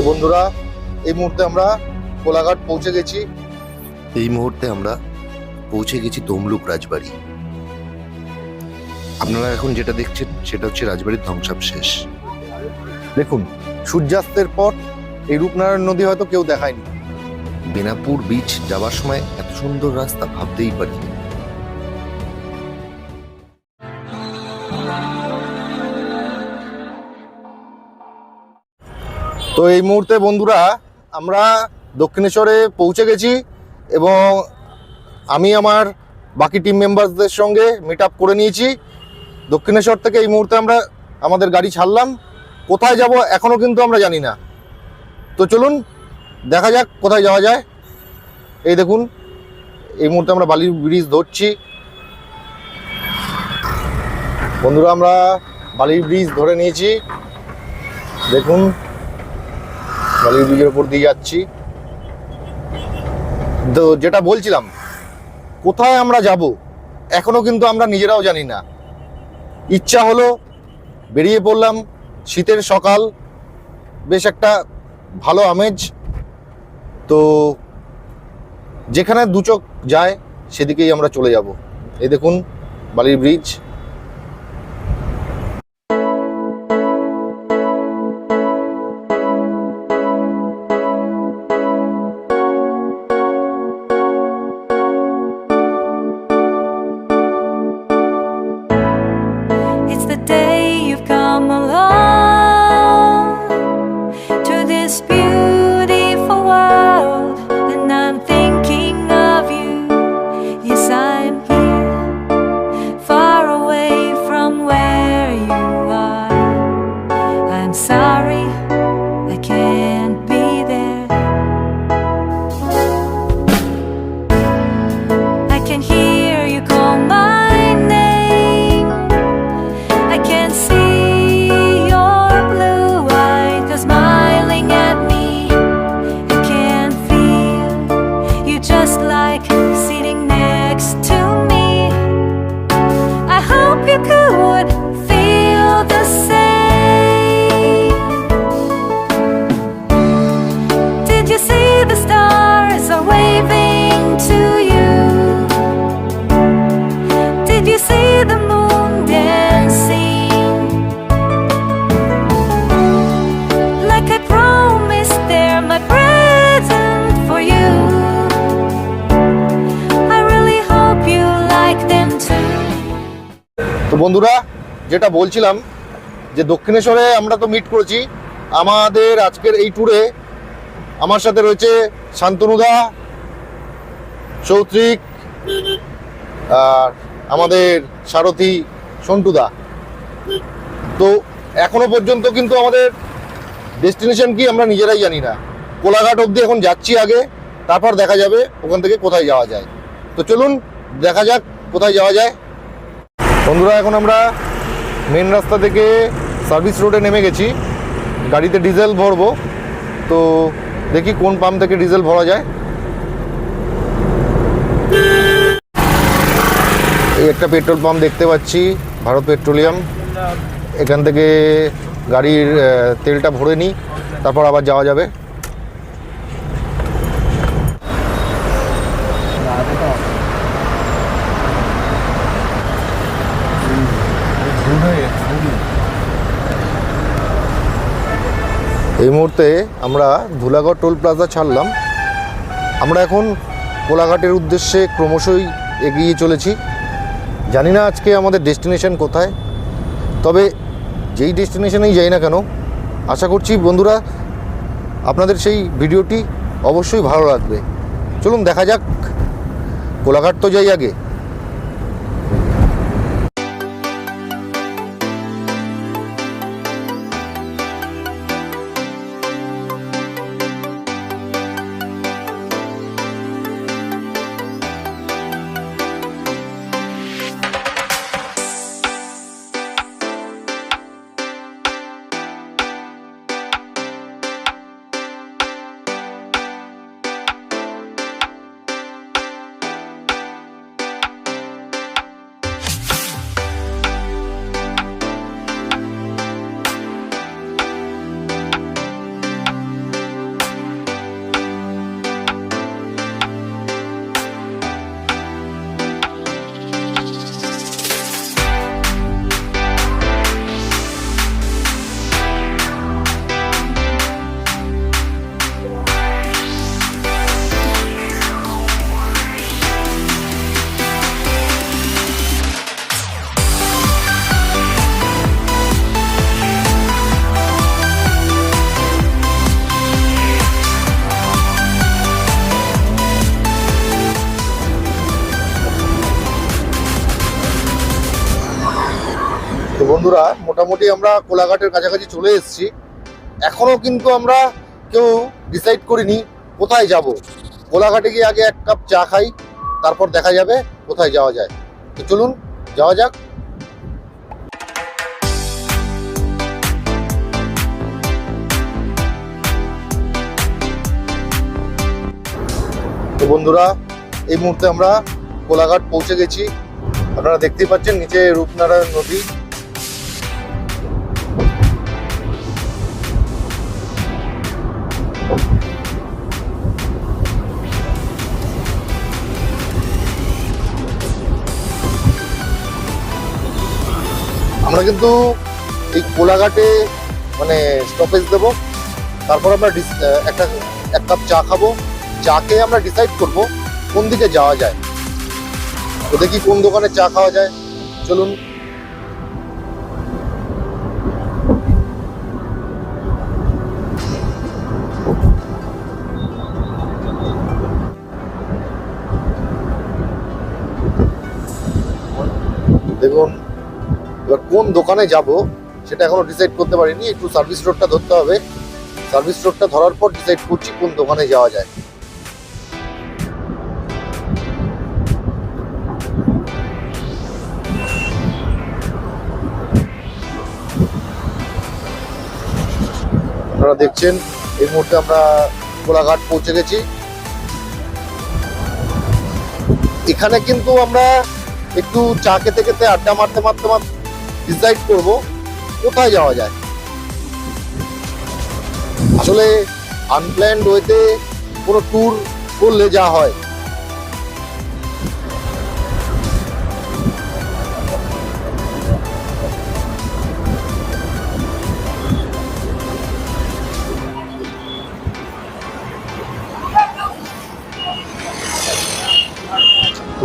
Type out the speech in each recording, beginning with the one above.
তো বন্ধুরা, এই মুহূর্তে আমরা কোলাঘাট পৌঁছে গেছি। এই মুহূর্তে আমরা পৌঁছে গেছি তমলুক রাজবাড়ি। আপনারা এখন যেটা দেখছেন, সেটা হচ্ছে রাজবাড়ির ধ্বংসাবশেষ। দেখুন, সূর্যাস্তের পর এই রূপনারায়ণ নদী হয়তো কেউ দেখায়নি। বেনাপুর বিচ যাওয়ার সময় এত সুন্দর রাস্তা ভাবতেই পারি তো এই মুহূর্তে বন্ধুরা, আমরা দক্ষিণেশ্বরে পৌঁছে গেছি এবং আমি আমার বাকি টিম মেম্বারসদের সঙ্গে মিট আপ করে নিয়েছি। দক্ষিণেশ্বর থেকে এই মুহূর্তে আমরা আমাদের গাড়ি ছাড়লাম। কোথায় যাব এখনও কিন্তু আমরা জানি না। তো চলুন, দেখা যাক কোথায় যাওয়া যায়। এই দেখুন, এই মুহূর্তে আমরা বালির ব্রিজ ধরছি। বন্ধুরা, আমরা বালির ব্রিজ ধরে নিয়েছি। দেখুন বালির ব্রিজের উপর দিয়ে যাচ্ছি। তো যেটা বলছিলাম, কোথায় আমরা যাব, এখনও কিন্তু আমরা নিজেরাও জানি না। ইচ্ছা হলো বেরিয়ে পড়লাম শীতের সকাল, বেশ একটা ভালো আমেজ। তো যেখানে দু চোখ যায়, সেদিকেই আমরা চলে যাব। এই দেখুন বালির ব্রিজ। বন্ধুরা, যেটা বলছিলাম যে দক্ষিণেশ্বরে আমরা তো মিট করেছি, আমাদের আজকের এই ট্যুরে আমার সাথে রয়েছে শান্তনুদা, চৌত্রিক, আর আমাদের সারথি সন্টুদা। তো এখনও পর্যন্ত কিন্তু আমাদের ডেস্টিনেশন কি আমরা নিজেরাই জানি না। কোলাঘাট অবধি এখন যাচ্ছি আগে, তারপর দেখা যাবে ওখান থেকে কোথায় যাওয়া যায়। তো চলুন, দেখা যাক কোথায় যাওয়া যায়। বন্ধুরা, এখন আমরা মেন রাস্তা থেকে সার্ভিস রোডে নেমে গেছি। গাড়িতে ডিজেল ভরবো। তো দেখি কোন পাম্প থেকে ডিজেল ভরা যায়। এই একটা পেট্রোল পাম্প দেখতে পাচ্ছি, ভারত পেট্রোলিয়াম। এখান থেকে গাড়ির তেলটা ভরে নিই, তারপর আবার যাওয়া যাবে এই মুহূর্তে আমরা ধুলাগড় টোল প্লাজা ছাড়লাম। আমরা এখন কোলাঘাটের উদ্দেশ্যে ক্রমশই এগিয়ে চলেছি। জানি না আজকে আমাদের ডেস্টিনেশন কোথায়, তবে যেই ডেস্টিনেশনেই যাই না কেন, আশা করছি বন্ধুরা আপনাদের সেই ভিডিওটি অবশ্যই ভালো লাগবে। চলুন দেখা যাক, কোলাঘাট তো যাই আগে। বন্ধুরা, মোটামুটি আমরা কোলাঘাটের কাছাকাছি চলে এসেছি। এখনও কিন্তু আমরা কেউ ডিসাইড করিনি কোথায় যাব। কোলাঘাটে গিয়ে আগে এক কাপ চা খাই, তারপর দেখা যাবে কোথায় যাওয়া যায়। তো চলুন, যাওয়া যাক। তো বন্ধুরা, এই মুহূর্তে আমরা কোলাঘাট পৌঁছে গেছি। আপনারা দেখতেই পাচ্ছেন নিচে রূপনারায়ণ নদী। আমরা কিন্তু এই কোলাঘাটে মানে স্টপেজ দেব। তারপর আমরা একটা, এক কাপ চা খাব। চা খেয়ে আমরা ডিসাইড করব কোন দিকে যাওয়া যায়। তো দেখি কোন দোকানে চা খাওয়া যায়। চলুন। কোন দোকানে যাব সেটা এখনও ডিসাইড করতে পারিনি। একটু সার্ভিস রোডটা ধরতে হবে। সার্ভিস রোডটা ধরার পর ডিসাইড করছি কোন দোকানে যাওয়া যায়। আপনারা দেখছেন, এই মুহূর্তে আমরা কোলাঘাট পৌঁছে গেছি। এখানে কিন্তু আমরা একটু চা খেতে খেতে আড্ডা মারতে মারতে মারতে ডিসাইড করব, কোথায় যাওয়া যায়? আসলে আনপ্ল্যান্ড ওয়েতে কোনো ট্যুর করলে যা হয়।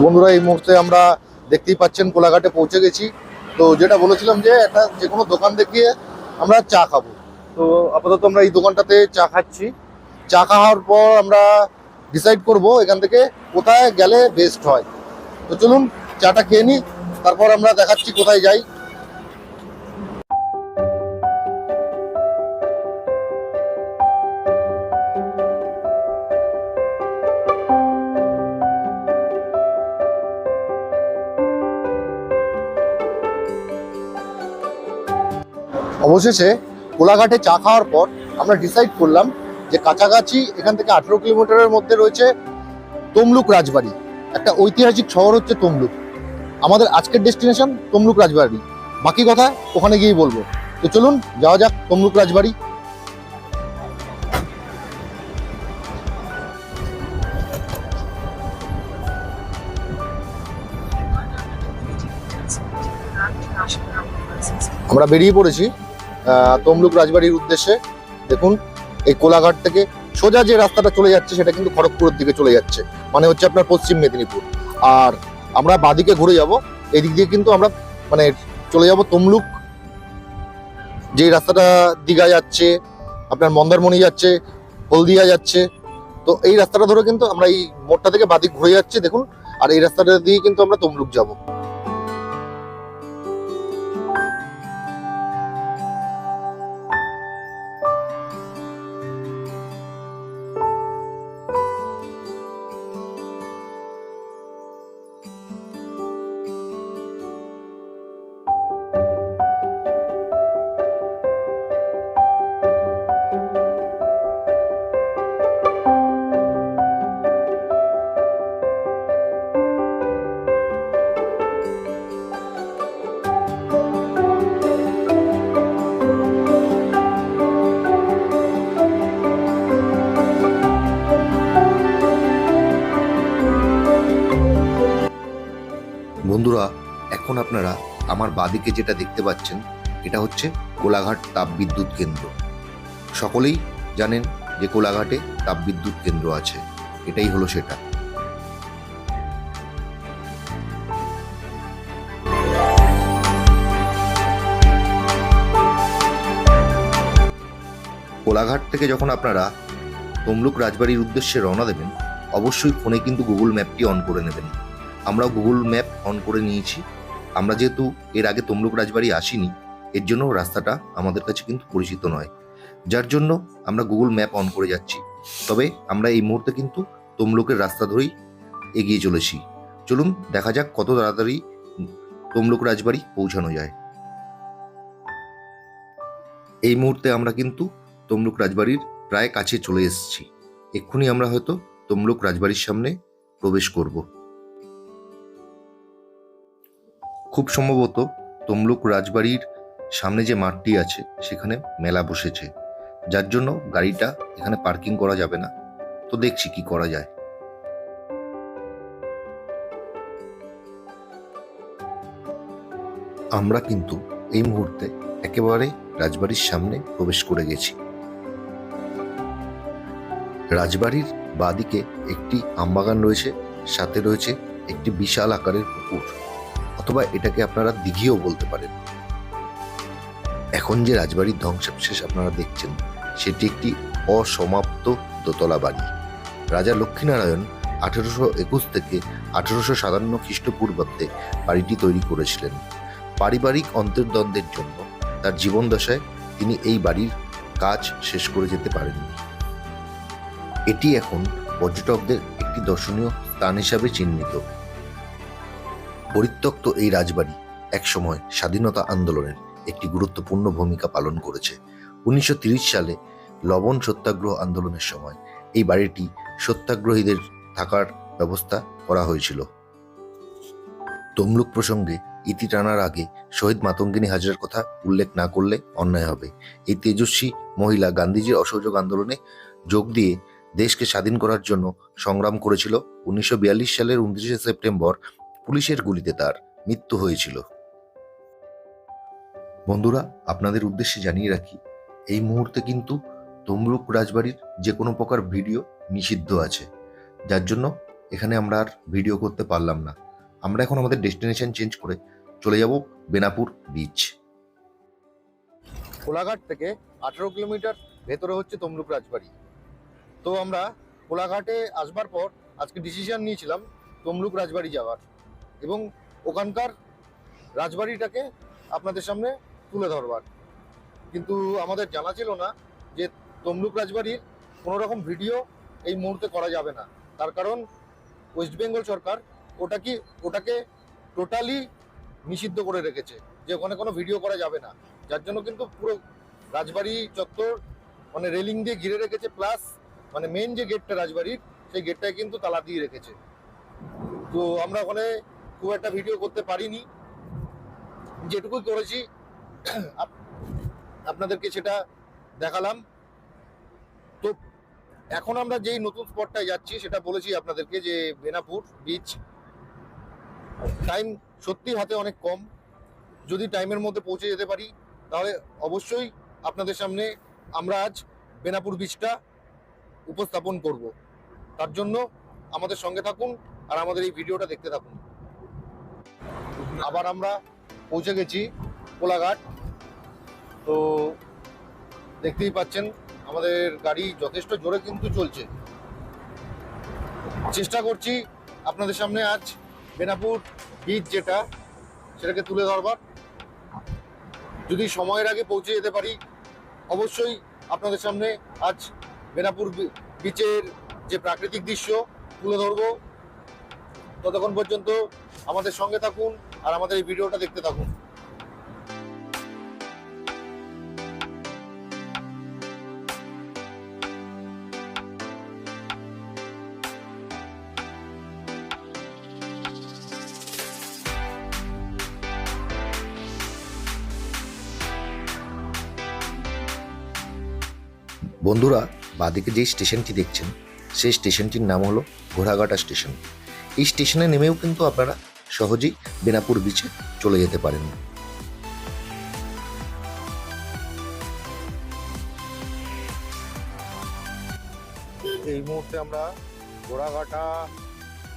বন্ধুরা, এই মুহূর্তে আমরা দেখতেই পাচ্ছেন, কোলাঘাটে পৌঁছে গেছি। তো যেটা বলেছিলাম যে একটা যে কোনো দোকান দেখিয়ে আমরা চা খাব। তো আপাতত আমরা এই দোকানটাতে চা খাচ্ছি। চা খাওয়ার পর আমরা ডিসাইড করব এখান থেকে কোথায় গেলে বেস্ট হয়। তো চলুন, চাটা খেয়ে নিই, তারপর আমরা দেখাচ্ছি কোথায় যাই। অবশেষে কোলাঘাটে চা খাওয়ার পর আমরা ডিসাইড করলাম যে কাছাকাছি এখান থেকে আঠেরো কিলোমিটারের মধ্যে রয়েছে তমলুক রাজবাড়ি। একটা ঐতিহাসিক শহর হচ্ছে তমলুক। আমাদের আজকের ডেস্টিনেশন তমলুক রাজবাড়ি। বাকি কথা ওখানে গিয়েই বলব। তো চলুন, যাওয়া যাক তমলুক রাজবাড়ি। আমরা বেরিয়ে পড়েছি। তমলুক রাজবাড়ির উদ্দেশ্যে দেখুন, এই কোলাঘাট থেকে সোজা যে রাস্তাটা চলে যাচ্ছে, সেটা কিন্তু খড়গপুরের দিকে চলে যাচ্ছে। মানে হচ্ছে আপনার পশ্চিম মেদিনীপুর। আর আমরা বাদিকে ঘুরে যাব, এদিক দিয়ে কিন্তু আমরা মানে চলে যাব তমলুক। যে রাস্তাটা দীঘা যাচ্ছে, আপনার মন্দারমণি যাচ্ছে, হলদিয়া যাচ্ছে, তো এই রাস্তাটা ধরে কিন্তু আমরা এই মোড়টা থেকে বাদিক ঘুরে যাচ্ছি, দেখুন। আর এই রাস্তাটা দিয়ে কিন্তু আমরা তমলুক যাব। আপনারা আমার বাদিকে যেটা দেখতে পাচ্ছেন, এটা হচ্ছে কোলাঘাট তাপবিদ্যুৎ কেন্দ্র। সকলেই জানেন যে কোলাঘাটে তাপবিদ্যুৎ কেন্দ্র আছে। এটাই হলো সেটা। কোলাঘাট থেকে যখন আপনারা তমলুক রাজবাড়ির উদ্দেশ্যে রওনা দেবেন, অবশ্যই ফোনে কিন্তু গুগল ম্যাপটি অন করে নেবেন। আমরা গুগল ম্যাপ অন করে নিয়েছি। আমরা যেহেতু এর আগে তমলুক রাজবাড়ি আসিনি, এর জন্য রাস্তাটা আমাদের কাছে কিন্তু পরিচিত নয়। যার জন্য আমরা গুগল ম্যাপ অন করে যাচ্ছি। তবে আমরা এই মুহূর্তে কিন্তু তমলুকের রাস্তা ধরেই এগিয়ে চলেছি। চলুন দেখা যাক কত তাড়াতাড়ি তমলুক রাজবাড়ি পৌঁছানো যায়। এই মুহূর্তে আমরা কিন্তু তমলুক রাজবাড়ির প্রায় কাছে চলে এসেছি। এক্ষুনি আমরা হয়তো তমলুক রাজবাড়ির সামনে প্রবেশ করব। খুব সম্ভবত তমলুক রাজবাড়ির সামনে যে মাঠটি আছে, সেখানে মেলা বসেছে। যার জন্য গাড়িটা এখানে পার্কিং করা যাবে না। তো দেখছি কি করা যায়। আমরা কিন্তু এই মুহূর্তে একেবারে রাজবাড়ির সামনে প্রবেশ করে গেছি। রাজবাড়ির বাদিকে একটি আমবাগান রয়েছে, সাথে রয়েছে একটি বিশাল আকারের পুকুর। অথবা এটাকে আপনারা দিঘিও বলতে পারেন। এখন যে রাজবাড়ির ধ্বংসাবশেষ আপনারা দেখছেন, সেটি একটি অসমাপ্ত দোতলা বাড়ি। রাজা লক্ষ্মীনারায়ণ আঠেরোশো একুশ থেকে আঠেরোশো সাতান্ন খ্রিস্টপূর্বাব্দে বাড়িটি তৈরি করেছিলেন। পারিবারিক অন্তর্দ্বন্দ্বের জন্য তার জীবন দশায় তিনি এই বাড়ির কাজ শেষ করে যেতে পারেননি। এটি এখন পর্যটকদের একটি দর্শনীয় স্থান হিসাবে চিহ্নিত। পরিত্যক্ত এই রাজবাড়ি একসময় স্বাধীনতা আন্দোলনের একটি গুরুত্বপূর্ণ ভূমিকা পালন করেছে। উনিশশো সালে লবণ সত্যাগ্রহ আন্দোলনের সময় এই বাড়িটি সত্যাগ্রহীদের থাকার ব্যবস্থা করা হয়েছিল। তমলুক প্রসঙ্গে ইতি টানার আগে শহীদ মাতঙ্গিনী হাজরার কথা উল্লেখ না করলে অন্যায় হবে। এই তেজস্বী মহিলা গান্ধীজির অসহযোগ আন্দোলনে যোগ দিয়ে দেশকে স্বাধীন করার জন্য সংগ্রাম করেছিল। উনিশশো বিয়াল্লিশ সালের উনত্রিশে সেপ্টেম্বর পুলিশের গুলিতে তার মৃত্যু হয়েছিল। বন্ধুরা, আপনাদের উদ্দেশ্যে জানিয়ে রাখি, এই মুহূর্তে কিন্তু তমলুক রাজবাড়ির যে কোনো প্রকার ভিডিও নিষিদ্ধ আছে। যার জন্য এখানে আমরা আর ভিডিও করতে পারলাম না। আমরা এখন আমাদের ডেস্টিনেশন চেঞ্জ করে চলে যাব বেনাপুর বিচ। কোলাঘাট থেকে আঠেরো কিলোমিটার ভেতরে হচ্ছে তমলুক রাজবাড়ি। তো আমরা কোলাঘাটে আসবার পর আজকে ডিসিশন নিয়েছিলাম তমলুক রাজবাড়ি যাওয়ার। এবং ওখানকার রাজবাড়িটাকে আপনাদের সামনে তুলে ধরবার। কিন্তু আমাদের জানা ছিল না যে তমলুক রাজবাড়ির কোনো রকম ভিডিও এই মুহূর্তে করা যাবে না। তার কারণ ওয়েস্ট বেঙ্গল সরকার ওটা কি, ওটাকে টোটালি নিষিদ্ধ করে রেখেছে যে ওখানে কোনো ভিডিও করা যাবে না। যার জন্য কিন্তু পুরো রাজবাড়ি চত্বর মানে রেলিং দিয়ে ঘিরে রেখেছে, প্লাস মানে মেন যে গেটটা রাজবাড়ির, সেই গেটটায় কিন্তু তালা দিয়ে রেখেছে। তো আমরা ওখানে খুব একটা ভিডিও করতে পারিনি। যেটুকুই করেছি, আপ- আপনাদেরকে সেটা দেখালাম। তো এখন আমরা যেই নতুন স্পটটায় যাচ্ছি, সেটা বলেছি আপনাদেরকে যে বেনাপুর বিচ টাইম সত্যি হাতে অনেক কম। যদি টাইমের মধ্যে পৌঁছে যেতে পারি, তাহলে অবশ্যই আপনাদের সামনে আমরা আজ বেনাপুর বিচটা উপস্থাপন করব। তার জন্য আমাদের সঙ্গে থাকুন আর আমাদের এই ভিডিওটা দেখতে থাকুন। আবার আমরা পৌঁছে গেছি কোলাঘাট। তো দেখতেই পাচ্ছেন, আমাদের গাড়ি যথেষ্ট জোরে কিন্তু চলছে। চেষ্টা করছি আপনাদের সামনে আজ বেনাপুর বীজ যেটা, সেটাকে তুলে ধরবার। যদি সময়ের আগে পৌঁছে যেতে পারি, অবশ্যই আপনাদের সামনে আজ বেনাপুর বিচের যে প্রাকৃতিক দৃশ্য তুলে ধরবো। ততক্ষণ পর্যন্ত আমাদের সঙ্গে থাকুন আর আমাদের এই ভিডিওটা দেখতে থাকুন বন্ধুরা, বাদিকে যেই স্টেশনটি দেখছেন, সেই স্টেশনটির নাম হলো ঘোড়াঘাটা স্টেশন। এই স্টেশনে নেমেও কিন্তু আপনারা সহজেই বেনাপুর বিচে চলে যেতে পারেন। এই মুহূর্তে আমরা গোড়াঘাটা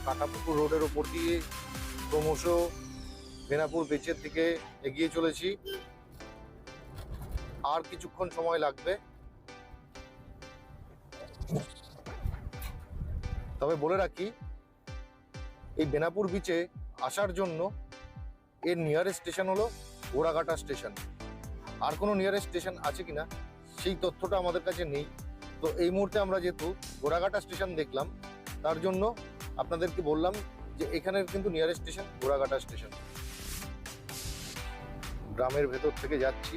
কাটাপুকুর রোডের ওপর দিয়ে ক্রমশ বেনাপুর বেচের দিকে এগিয়ে চলেছি। আর কিছুক্ষণ সময় লাগবে। তবে বলে রাখি, এই বেনাপুর বিচে আসার জন্য এর নিয়ারেস্ট স্টেশন হলো গোড়াঘাটা স্টেশন আর কোনো নিয়ারেস্ট স্টেশন আছে কিনা, সেই তথ্যটা আমাদের কাছে নেই। তো এই মুহূর্তে আমরা যেহেতু গোড়াঘাটা স্টেশন দেখলাম, তার জন্য আপনাদেরকে বললাম যে এখানের কিন্তু নিয়ারেস্ট স্টেশন গোড়াঘাটা স্টেশন গ্রামের ভেতর থেকে যাচ্ছি।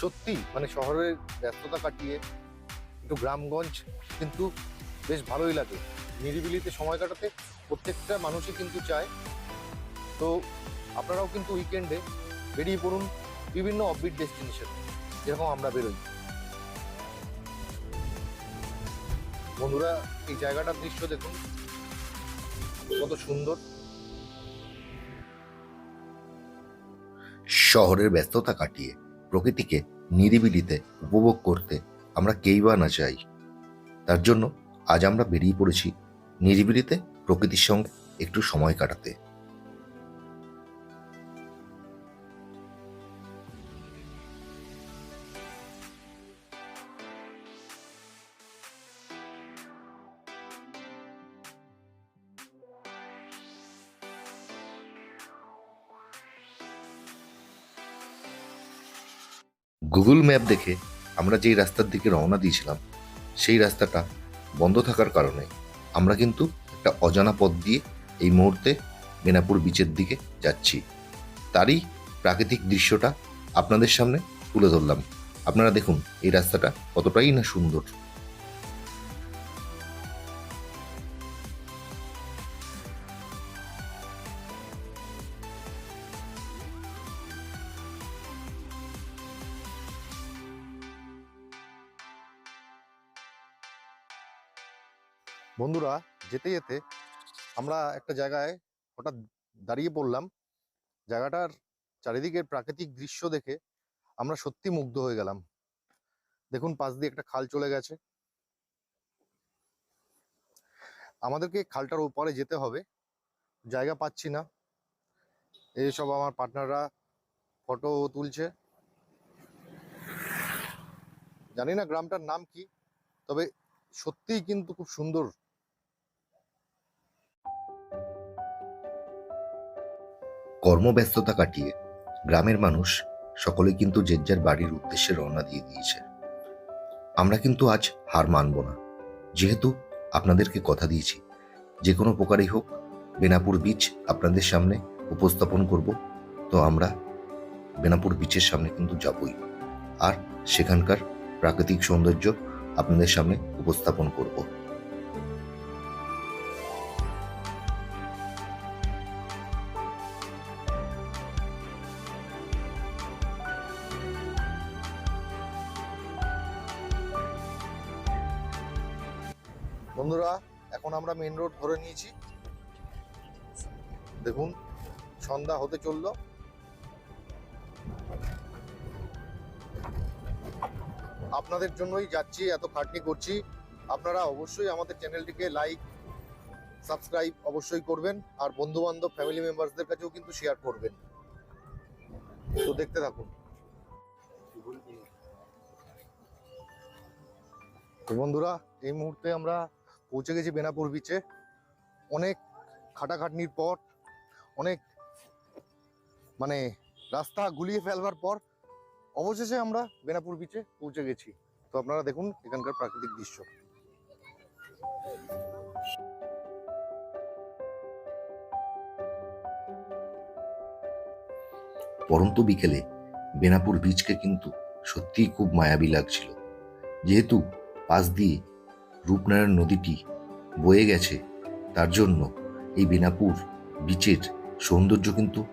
সত্যি মানে শহরের ব্যস্ততা কাটিয়ে একটু গ্রামগঞ্জ কিন্তু বেশ ভালোই লাগে। নিরিবিলিতে সময় কাটাতে প্রত্যেকটা মানুষই কিন্তু চায়। তো আপনারাও কিন্তু উইকেন্ডে বেরিয়ে পড়ুন বিভিন্ন অফবিট ডেস্টিনেশন যেরকম আমরা বেরোই। বন্ধুরা, এই জায়গাটার দৃশ্য দেখুন। কত সুন্দর। শহরের ব্যস্ততা কাটিয়ে, প্রকৃতিকে নিরিবিলিতে উপভোগ করতে আমরা কেই বা না চাই। তার জন্য আজ আমরা বেরিয়ে পড়েছি নিরিবিলিতে প্রকৃতির সঙ্গে একটু সময় কাটাতে। গুগল ম্যাপ দেখে আমরা যেই রাস্তার দিকে রওনা দিয়েছিলাম, সেই রাস্তাটা বন্ধ থাকার কারণে আমরা কিন্তু একটা অজানা পথ দিয়ে এই মুহূর্তে বেনাপুর বিচের দিকে যাচ্ছি। তারই প্রাকৃতিক দৃশ্যটা আপনাদের সামনে তুলে ধরলাম। আপনারা দেখুন, এই রাস্তাটা কতটাই না সুন্দর। বন্ধুরা যেতে যেতে আমরা একটা জায়গায় হঠাৎ দাঁড়িয়ে পড়লাম। জায়গাটার চারিদিকের প্রাকৃতিক দৃশ্য দেখে আমরা সত্যি মুগ্ধ হয়ে গেলাম। দেখুন, পাশ দিয়ে একটা খাল চলে গেছে। আমাদেরকে খালটার ওপারে যেতে হবে। জায়গা পাচ্ছি না। এইসব আমার পার্টনাররা ফটো তুলছে। জানি না গ্রামটার নাম কি, তবে সত্যিই কিন্তু খুব সুন্দর। কর্মব্যস্ততা কাটিয়ে গ্রামের মানুষ সকলে কিন্তু যে যার বাড়ির উদ্দেশ্যে রওনা দিয়ে দিয়েছে। আমরা কিন্তু আজ হার মানব না। যেহেতু আপনাদেরকে কথা দিয়েছি, যে কোনো প্রকারই হোক, বেনাপুর বিচ আপনাদের সামনে উপস্থাপন করব। তো আমরা বেনাপুর বিচের সামনে কিন্তু যাবই। আর সেখানকার প্রাকৃতিক সৌন্দর্য আপনাদের সামনে উপস্থাপন করব। বন্ধুরা, এখন আমরা মেন রোড ধরে নিয়েছি। দেখুন, সন্ধ্যা হতে চলল। আপনাদের জন্যই যাচ্ছি, এত খাটনি করছি। আপনারা অবশ্যই আমাদের চ্যানেলটিকে লাইক সাবস্ক্রাইব অবশ্যই করবেন, আর বন্ধু বান্ধব ফ্যামিলি মেম্বারসদের কাছেও কিন্তু শেয়ার করবেন। তো দেখতে থাকুন। বন্ধুরা, এই মুহূর্তে আমরা পৌঁছে গেছি বেনাপুর বিচে অনেক খাটাখাটনির পর, অনেক মানে রাস্তা গুলিয়ে ফেলবার পর অবশেষে আমরা বেনাপুর বিচে পৌঁছে গেছি। তো আপনারা দেখুন এখানকার প্রাকৃতিক দৃশ্য। পরন্ত বিকেলে বেনাপুর বিচকে কিন্তু সত্যিই খুব মায়াবী লাগছিল। যেহেতু পাশ দিয়ে রূপনারায়ণ নদীটি বয়ে গেছে। তার জন্য এই বেনাপুর বিচের সৌন্দর্য কিন্তু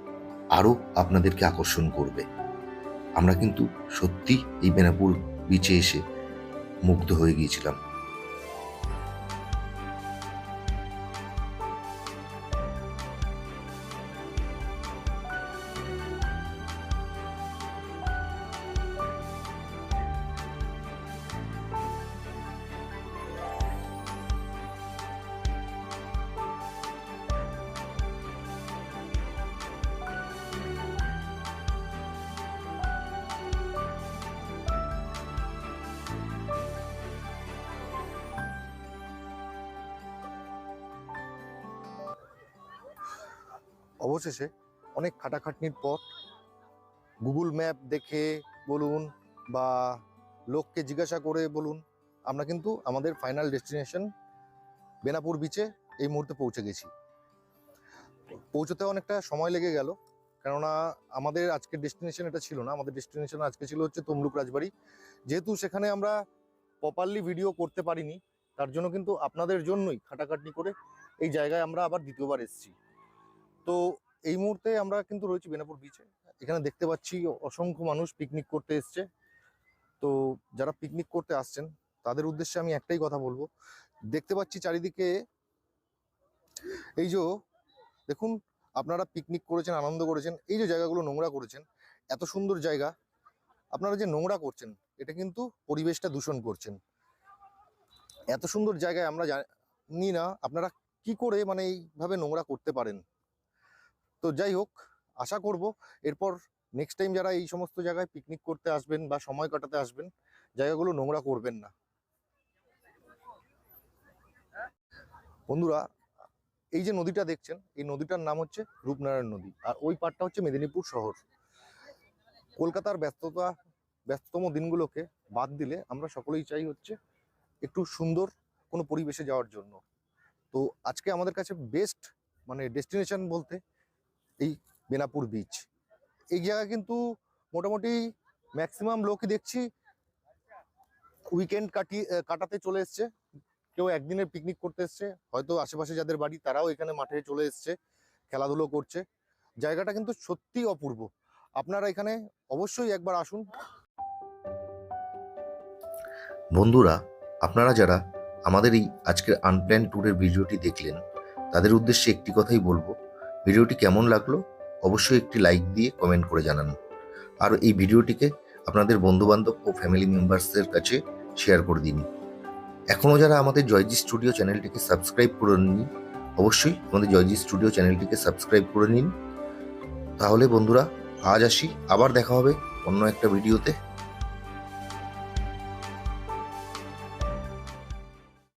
আরও আপনাদেরকে আকর্ষণ করবে। আমরা কিন্তু সত্যি এই বেনাপুর বিচে এসে মুগ্ধ হয়ে গিয়েছিলাম। অবশেষে অনেক খাটাখাটনির পর গুগল ম্যাপ দেখে বলুন বা লোককে জিজ্ঞাসা করে বলুন, আমরা কিন্তু আমাদের ফাইনাল ডেস্টিনেশন বেনাপুর বিচে এই মুহূর্তে পৌঁছে গেছি। পৌঁছতে অনেকটা সময় লেগে গেল, কেননা আমাদের আজকের ডেস্টিনেশন এটা ছিল না। আমাদের ডেস্টিনেশন আজকে ছিল হচ্ছে তমলুক রাজবাড়ি। যেহেতু সেখানে আমরা প্রপারলি ভিডিও করতে পারিনি, তার জন্য কিন্তু আপনাদের জন্যই খাটাখাটনি করে এই জায়গায় আমরা আবার দ্বিতীয়বার এসেছি। তো এই মুহূর্তে আমরা কিন্তু রয়েছি বেনাপুর বিচে এখানে দেখতে পাচ্ছি অসংখ্য মানুষ পিকনিক করতে এসছে। তো যারা পিকনিক করতে আসছেন, তাদের উদ্দেশ্যে আমি একটাই কথা বলব। দেখতে পাচ্ছি চারিদিকে এই যে দেখুন, আপনারা পিকনিক করেছেন, আনন্দ করেছেন, এই যে জায়গাগুলো নোংরা করেছেন, এত সুন্দর জায়গা। আপনারা যে নোংরা করছেন, এটা কিন্তু পরিবেশটা দূষণ করছেন। এত সুন্দর জায়গায় আমরা জানি না, আপনারা কি করে মানে এইভাবে নোংরা করতে পারেন? তো যাই হোক, আশা করব এরপর নেক্সট টাইম যারা এই সমস্ত জায়গায় পিকনিক করতে আসবেন বা সময় কাটাতে আসবেন, জায়গাগুলো নোংরা করবেন না। বন্ধুরা, এই যে নদীটা দেখছেন, এই নদীটার নাম হচ্ছে রূপনারায়ণ নদী আর ওই পাড়টা হচ্ছে মেদিনীপুর শহর। কলকাতার ব্যস্ততা, ব্যস্ততম দিনগুলোকে বাদ দিলে আমরা সকলেই চাই হচ্ছে একটু সুন্দর কোনো পরিবেশে যাওয়ার জন্য। তো আজকে আমাদের কাছে বেস্ট মানে ডেস্টিনেশন বলতে এই বেনাপুর বিচ এই জায়গা কিন্তু মোটামুটি ম্যাক্সিমাম লোকই দেখছি উইকেন্ড কাটিয়ে কাটাতে চলে এসছে। কেউ একদিনের পিকনিক করতে এসছে। হয়তো আশেপাশে যাদের বাড়ি, তারাও এখানে মাঠে চলে এসছে, খেলাধুলো করছে। জায়গাটা কিন্তু সত্যি অপূর্ব। আপনারা এখানে অবশ্যই একবার আসুন। বন্ধুরা, আপনারা যারা আমাদের এই আজকের আনপ্ল্যান ট্যুরের ভিডিওটি দেখলেন, তাদের উদ্দেশ্যে একটি কথাই বলব। ভিডিওটি কেমন লাগল অবশ্যই একটি লাইক দিয়ে কমেন্ট করে জানান। আর এই ভিডিওটিকে আপনাদের বন্ধুবান্ধব ও ফ্যামিলি মেম্বার্সদের কাছে শেয়ার করে দিন। এখনও যারা আমাদের জয়জি স্টুডিও চ্যানেলটিকে সাবস্ক্রাইব করে নিন অবশ্যই আমাদের জয়জি স্টুডিও চ্যানেলটিকে সাবস্ক্রাইব করে নিন। তাহলে বন্ধুরা, আজ আসি। আবার দেখা হবে অন্য একটা ভিডিওতে।